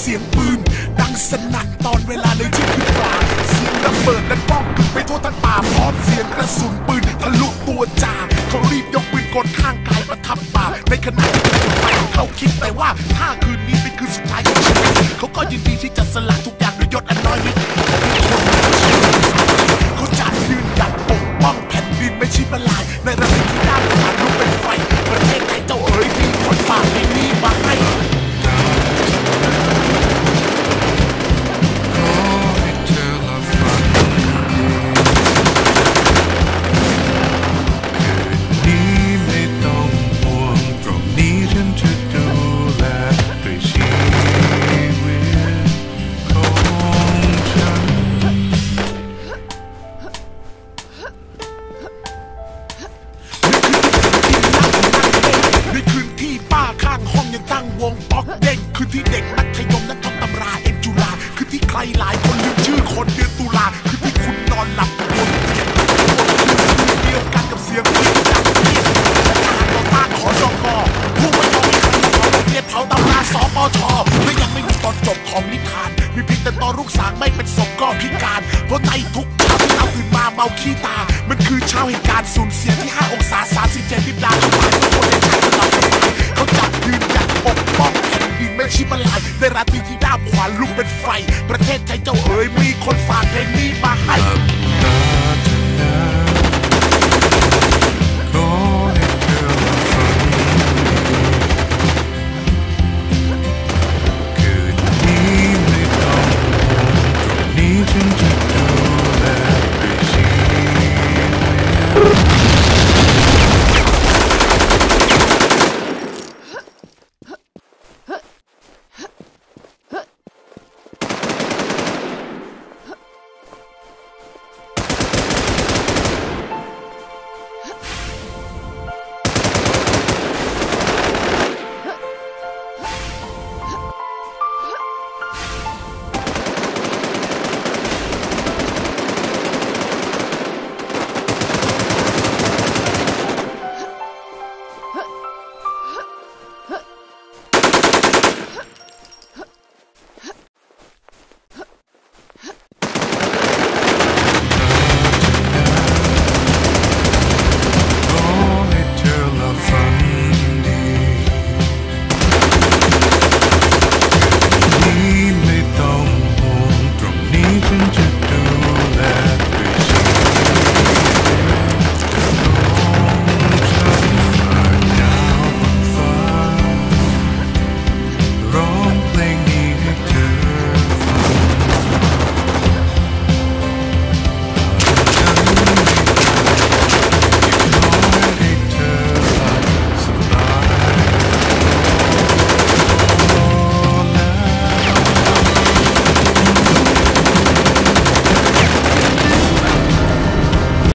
เสียงปืน ดังสนั่นตอนเวลาเลยที่ขึ้นกลาเสียงระเบิดนั้นป้องกึกไปทั่วทั้งป่าพร้อมเสียงกระสุนปืนทะลุตัวจ่าเขารีบยกปืนกลข้างกายประทับป่าในขณะที่กระสุนไปเขาคิดแต่ว่าถ้าคืนนี้เป็นคืนสุดท้ายของชีวิตเขาก็ยินดีที่จะสละทุกอย่างด้วยยศอันน้อยนิดเขาจะยืนหยัดปกป้องแผ่นดินไม่ชิบะลายในระ หลายคนลืมชื่อคนเดือนตุลาคืนที่คุณนอนหลับบนเตียงเดียวกันกับเสียงปืนดังเปี้ยงทหารต่อต้านขอจองกอผู้ไม่ยอมให้ใครมาขอโรงเรียนเผาตำราสปชและยังไม่มีตอนจบของนิทาน มีเพียงแต่ตอนลูกสางไม่เป็นศพก็พิการ เพราะในทุกเช้าที่เอาอื่นมาเมาขี้ตา มันคือเช้าแห่งการณ์สูญเสียที่ 5 องศา 37 เป็นไฟ ประเทศไทยเจ้าเอ๋ยมีคนฝากเพลงนี้มาให้